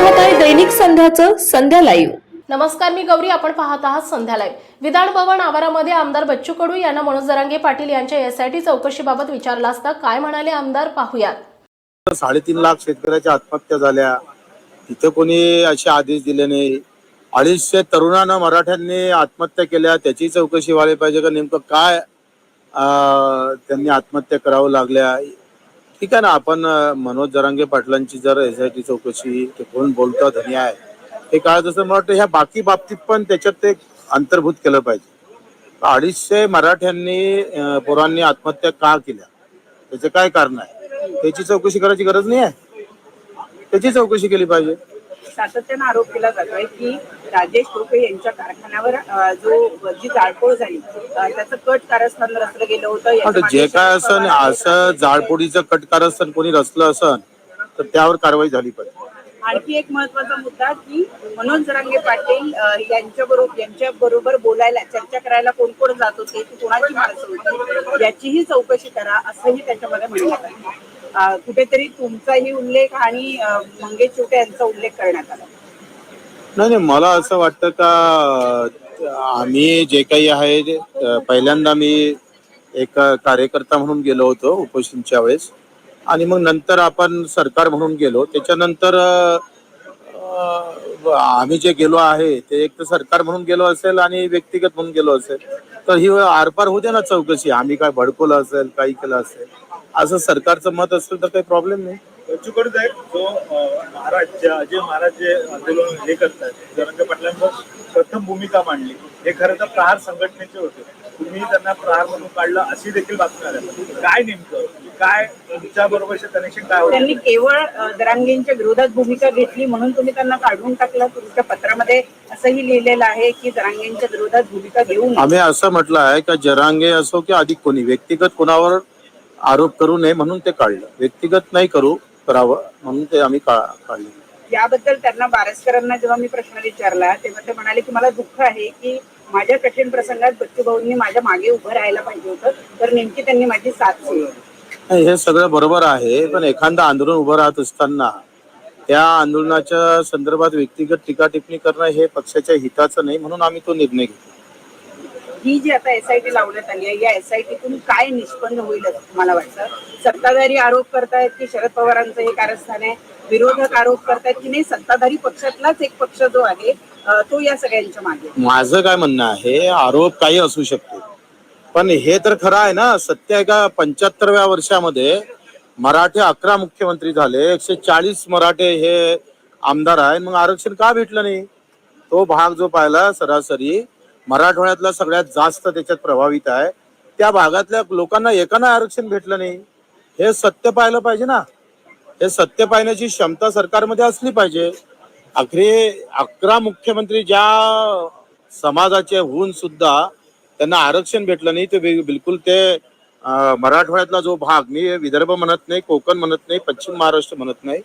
महत्वाचं संध्या लाईव्ह नमस्कार मी गौरी. आपण पाहत आहात संध्या लाईव्ह विधान भवन आवारामध्ये आमदार बच्चू कडू यांना मनोज जरांगे पाटील यांच्या एसआयटी चौकशीबाबत विचारलं असता काय म्हणाले आमदार? पाहुयात. साडेतीन लाख शेतकऱ्याच्या आत्महत्या झाल्या. तिथे कोणी असे आदेश दिले नाही. अडीचशे तरुणांना मराठ्यांनी आत्महत्या केल्या. त्याची चौकशी व्हायला पाहिजे का? नेमकं काय त्यांनी आत्महत्या करावं लागल्या? ठीक आहे ना आपण मनोज जरांगे पाटलांची जर एस आय टी चौकशी ते कोण बोलतो धनी आहे. हे काय जसं मला वाटतं ह्या बाकी बाबतीत पण त्याच्यात ते अंतर्भूत केलं पाहिजे. अडीचशे मराठ्यांनी पोरांनी आत्महत्या का केल्या? त्याचं काय कारण आहे? त्याची चौकशी करायची गरज नाही आहे? त्याची चौकशी केली पाहिजे. सातत्यानं आरोप केला जातोय की राजेश टोपे यांच्या कारखान्यावर जो जी जाळपोळ झाली त्याचं कट कारस्थान रचलं गेलं होतं जे काय असन पवार असं जाळपोळीचं कटकार असन कोणी रचलं असन तर त्यावर कारवाई झाली पाहिजे आणखी एक महत्त्वाचा मुद्दा की मनोज जरांगे पाटील यांच्या बरोबर यांच्या बरोबर बोलायला चर्चा करायला कोण कोण जात होते कोणाची माणसं होती याचीही चौकशी करा असंही त्याच्यामध्ये म्हणण्यात अ, कुठेतरी तुमचाही उल्लेख आणि मंगेश चिवटे यांचा उल्लेख करण्यात आला. नाही नाही मला असं वाटतं का आम्ही जे काही आहे पहिल्यांदा मी एक कार्यकर्ता म्हणून गेलो होतो उपोषणच्या वेळेस. आणि मग नंतर आपण सरकार म्हणून गेलो. त्याच्यानंतर आम्ही जे गेलो आहे ते एक तर सरकार म्हणून गेलो असेल आणि व्यक्तिगत म्हणून गेलो असेल. तर ही आरपार होते ना चौकशी. आम्ही काय भडकवलं असेल काही केलं असेल. असं सरकारचं मत असेल तर काही प्रॉब्लेम नाही. बच्चूकडे साहेब जो महाराज जे अजय महाराज जे आंदोलन हे करतात जरंगे पाटलांवर प्रथम भूमिका मांडली हे खरं तर प्रहार संघटनेचे होते. तुम्ही त्यांना प्रहार म्हणून काढलं अशी देखील बातमी आल्या. काय नेमकं? काय तुमच्या बरोबरचे कनेक्शन काय त्यांनी होतं केवळ अ, दरांगेंच्या विरोधात भूमिका घेतली म्हणून तुम्ही त्यांना काढून टाकलं तुमच्या पत्रामध्ये असंही लिहिलेलं आहे की दरांगेंच्या विरोधात भूमिका घेऊ नये आम्ही असं म्हटलं आहे का जरांगे असो की अधिक कोणी व्यक्तिगत कोणावर आरोप करू नये म्हणून ते काढलं. व्यक्तिगत नाही करू करावं म्हणून ते आम्ही काढले. याबद्दल त्यांना बारसकरांना जेव्हा मी प्रश्न विचारला तेव्हा ते म्हणाले की मला दुःख आहे की माझ्या कठीण प्रसंगात बच्चू भाऊंनी माझ्या मागे उभं राहायला पाहिजे होतं तर नेमकी त्यांनी माझी साथ सोडली हे सगळं बरोबर आहे पण एखादं आंदोलन उभं राहत असताना त्या आंदोलनाच्या संदर्भात व्यक्तिगत टीका टिप्पणी करणं हे पक्षाच्या हिताचं नाही म्हणून आम्ही तो निर्णय घेतला. ही जी आता एसआयटी लावण्यात आली आहे या एसआयटीतून काय निष्पन्न होईल असं तुम्हाला वाटतं? सत्ताधारी आरोप करतायत की शरद पवारांचं हे कारस्थान आहे विरोधक आरोप करतायत की नाही सत्ताधारी पक्षातलाच एक पक्ष जो आहे तो या सगळ्यांच्या मागे माझं काय म्हणणं आहे आरोप काही असू शकते. पण हे तर खरं आहे ना सत्य एका पंच्याहत्तरव्या वर्षामध्ये मराठे अकरा मुख्यमंत्री झाले एकशे चाळीस मराठे हे आमदार आहे मग आरक्षण का भेटलं नाही? तो भाग जो पाहिला सरासरी मराठवाड्यातला सगळ्यात जास्त त्याच्यात प्रभावित आहे. त्या भागातल्या लोकांना एकाना आरक्षण भेटलं नाही. हे सत्य पाहिलं पाहिजे ना. हे सत्य पाहण्याची क्षमता सरकारमध्ये असली पाहिजे. अखरे अकरा मुख्यमंत्री ज्या समाजाचे होऊन सुद्धा त्यांना आरक्षण भेटलं नाही ते बिलकुल ते मराठवाड्यातला जो भाग मी विदर्भ म्हणत नाही कोकण म्हणत नाही पश्चिम महाराष्ट्र म्हणत नाही.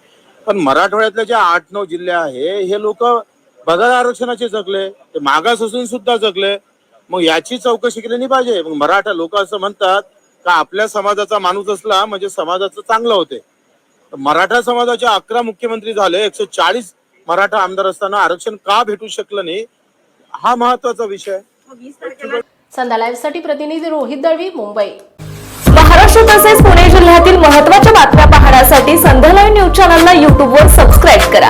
पण मराठवाड्यातले जे आठ नऊ जिल्हे आहे हे लोक बघा आरक्षणाचे जगले ते मागास असून सुद्धा जगले. मग याची चौकशी केली नाही पाहिजे. मग मराठा लोक असं म्हणतात का आपल्या समाजाचा माणूस असला म्हणजे समाजाचं चांगलं होते. मराठा समाजाचे अकरा मुख्यमंत्री झाले एकशे चाळीस मराठा आमदार असताना आरक्षण का भेटू शकलं नाही? हा महत्त्वाचा विषय. संध्या लाईव्हसाठी प्रतिनिधी रोहित दळवी मुंबई. महाराष्ट्र तसेच पुणे जिल्ह्यातील महत्त्वाच्या बातम्या पाहण्यासाठी संध्या लाईव्ह न्यूज चॅनलला यूट्यूबवर सबस्क्राईब करा.